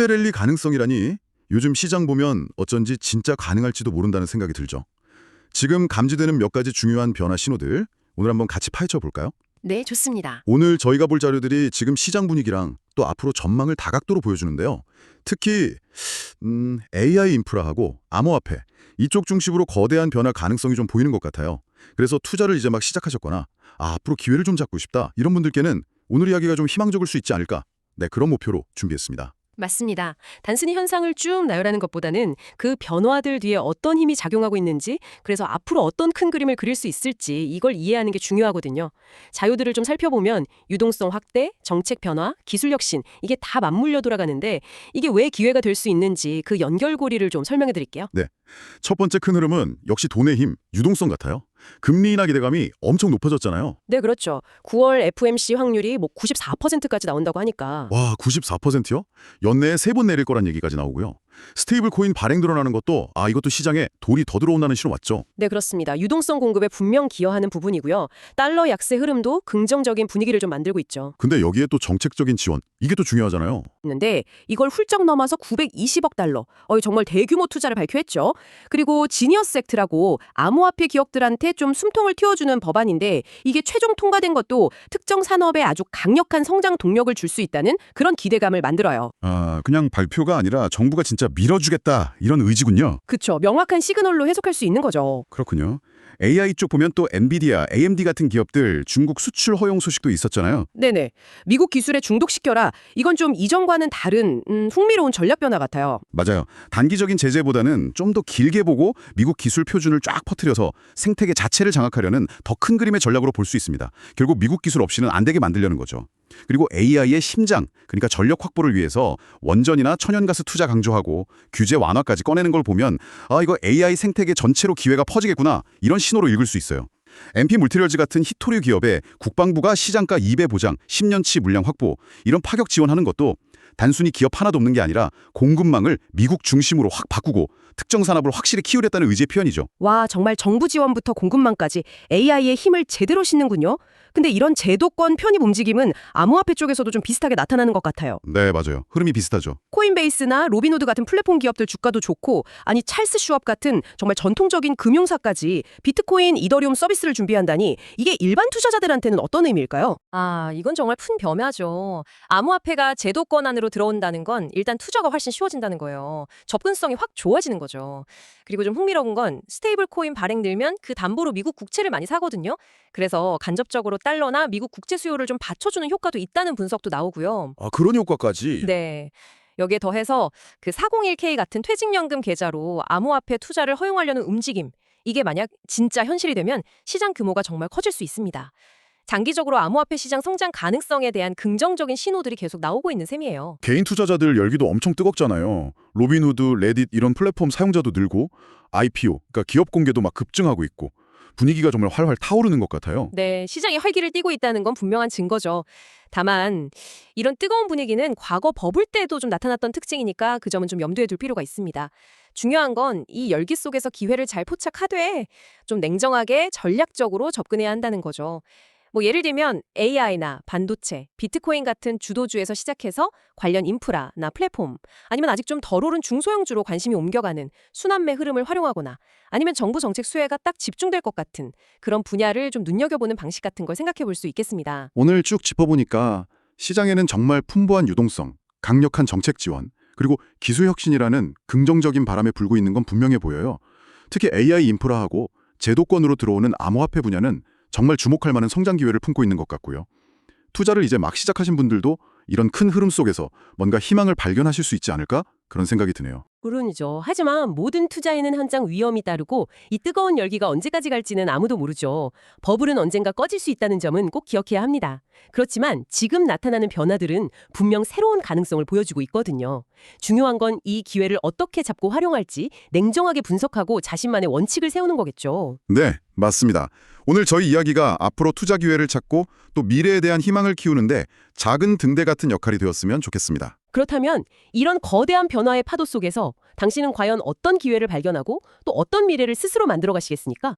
10배 랠리 가능성이라니 요즘 시장 보면 어쩐지 진짜 가능할지도 모른다는 생각이 들죠. 지금 감지되는 몇 가지 중요한 변화 신호들 오늘 한번 같이 파헤쳐 볼까요? 네, 좋습니다. 오늘 저희가 볼 자료들이 지금 시장 분위기랑 또 앞으로 전망을 다각도로 보여주는데요. 특히 음, AI 인프라하고 암호화폐 이쪽 중심으로 거대한 변화 가능성이 좀 보이는 것 같아요. 그래서 투자를 이제 막 시작하셨거나 아, 앞으로 기회를 좀 잡고 싶다 이런 분들께는 오늘 이야기가 좀 희망적일 수 있지 않을까 네, 그런 목표로 준비했습니다. 맞습니다. 단순히 현상을 쭉 나열하는 것보다는 그 변화들 뒤에 어떤 힘이 작용하고 있는지, 그래서 앞으로 어떤 큰 그림을 그릴 수 있을지 이걸 이해하는 게 중요하거든요. 자료들을 좀 살펴보면 유동성 확대, 정책 변화, 기술 혁신 이게 다 맞물려 돌아가는데 이게 왜 기회가 될 수 있는지 그 연결고리를 좀 설명해 드릴게요. 첫 번째 큰 흐름은 역시 돈의 힘, 유동성 같아요. 금리 인하 기대감이 엄청 높아졌잖아요. 네, 그렇죠. 9월 FMC 확률이 뭐 94%까지 나온다고 하니까. 와, 94%요? 연내에 세 번 내릴 거란 얘기까지 나오고요. 스테이블 코인 발행 늘어나는 것도 아, 이것도 시장에 돈이 더 들어온다는 신호 맞죠? 네, 그렇습니다. 유동성 공급에 분명 기여하는 부분이고요. 달러 약세 흐름도 긍정적인 분위기를 좀 만들고 있죠. 근데 여기에 또 정책적인 지원, 이게 또 중요하잖아요. 있는데 이걸 훌쩍 넘어서 920억 달러. 어, 정말 대규모 투자를 발표했죠. 그리고 지니어스 액트라고 암호화폐 기업들한테 좀 숨통을 틔워주는 법안인데 이게 최종 통과된 것도 특정 산업에 아주 강력한 성장 동력을 줄 수 있다는 그런 기대감을 만들어요. 아, 그냥 발표가 아니라 정부가 진짜 밀어주겠다 이런 의지군요. 그쵸. 명확한 시그널로 해석할 수 있는 거죠. 그렇군요. AI 쪽 보면 또 엔비디아, AMD 같은 기업들 중국 수출 허용 소식도 있었잖아요. 네네. 미국 기술에 중독시켜라. 이건 좀 이전과는 다른 음, 흥미로운 전략 변화 같아요. 맞아요. 단기적인 제재보다는 좀 더 길게 보고 미국 기술 표준을 쫙 퍼뜨려서 생태계 자체를 장악하려는 더 큰 그림의 전략으로 볼 수 있습니다. 결국 미국 기술 없이는 안 되게 만들려는 거죠. 그리고 AI의 심장, 그러니까 전력 확보를 위해서 원전이나 천연가스 투자 강조하고 규제 완화까지 꺼내는 걸 보면 아 이거 AI 생태계 전체로 기회가 퍼지겠구나 이런 신호로 읽을 수 있어요. MP 물티리얼즈 같은 히토류 기업에 국방부가 시장가 2배 보장, 10년치 물량 확보 이런 파격 지원하는 것도 단순히 기업 하나도 없는 게 아니라 공급망을 미국 중심으로 확 바꾸고 특정 산업을 확실히 키우겠다는 의지의 표현이죠. 와, 정말 정부 지원부터 공급망까지 AI의 힘을 제대로 싣는군요. 근데 이런 제도권 편입 움직임은 암호화폐 쪽에서도 좀 비슷하게 나타나는 것 같아요. 네, 맞아요. 흐름이 비슷하죠. 코인베이스나 로비노드 같은 플랫폼 기업들 주가도 좋고, 아니 찰스 슈업 같은 정말 전통적인 금융사까지 비트코인, 이더리움 서비스를 준비한다니 이게 일반 투자자들한테는 어떤 의미일까요? 아, 이건 정말 큰 변화죠. 암호화폐가 제도권 안으로 들어온다는 건 일단 투자가 훨씬 쉬워진다는 거예요. 접근성이 확 좋아지는 거죠. 그리고 좀 흥미로운 건 스테이블 코인 발행 늘면 그 담보로 미국 국채를 많이 사거든요. 그래서 간접적으로 달러나 미국 국채 수요를 좀 받쳐주는 효과도 있다는 분석도 나오고요. 아, 그런 효과까지. 네. 여기에 더해서 그 401k 같은 퇴직연금 계좌로 암호화폐 투자를 허용하려는 움직임. 이게 만약 진짜 현실이 되면 시장 규모가 정말 커질 수 있습니다. 장기적으로 암호화폐 시장 성장 가능성에 대한 긍정적인 신호들이 계속 나오고 있는 셈이에요. 개인 투자자들 열기도 엄청 뜨겁잖아요. 로빈후드, 레딧 이런 플랫폼 사용자도 늘고 IPO, 그러니까 기업 공개도 막 급증하고 있고 분위기가 정말 활활 타오르는 것 같아요. 네, 시장이 활기를 띠고 있다는 건 분명한 증거죠. 다만 이런 뜨거운 분위기는 과거 버블 때도 좀 나타났던 특징이니까 그 점은 좀 염두에 둘 필요가 있습니다. 중요한 건 이 열기 속에서 기회를 잘 포착하되 좀 냉정하게 전략적으로 접근해야 한다는 거죠. 뭐 예를 들면 AI나 반도체, 비트코인 같은 주도주에서 시작해서 관련 인프라나 플랫폼, 아니면 아직 좀 덜 오른 중소형주로 관심이 옮겨가는 순환매 흐름을 활용하거나 아니면 정부 정책 수혜가 딱 집중될 것 같은 그런 분야를 좀 눈여겨보는 방식 같은 걸 생각해 볼 수 있겠습니다. 오늘 쭉 짚어보니까 시장에는 정말 풍부한 유동성, 강력한 정책 지원, 그리고 기술 혁신이라는 긍정적인 바람에 불고 있는 건 분명해 보여요. 특히 AI 인프라하고 제도권으로 들어오는 암호화폐 분야는 정말 주목할 만한 성장 기회를 품고 있는 것 같고요. 투자를 이제 막 시작하신 분들도 이런 큰 흐름 속에서 뭔가 희망을 발견하실 수 있지 않을까? 그런 생각이 드네요. 물론이죠. 하지만 모든 투자에는 현장 위험이 따르고 이 뜨거운 열기가 언제까지 갈지는 아무도 모르죠. 버블은 언젠가 꺼질 수 있다는 점은 꼭 기억해야 합니다. 그렇지만 지금 나타나는 변화들은 분명 새로운 가능성을 보여주고 있거든요. 중요한 건 이 기회를 어떻게 잡고 활용할지 냉정하게 분석하고 자신만의 원칙을 세우는 거겠죠. 네, 맞습니다. 오늘 저희 이야기가 앞으로 투자 기회를 찾고 또 미래에 대한 희망을 키우는데 작은 등대 같은 역할이 되었으면 좋겠습니다. 그렇다면 이런 거대한 변화의 파도 속에서 당신은 과연 어떤 기회를 발견하고 또 어떤 미래를 스스로 만들어 가시겠습니까?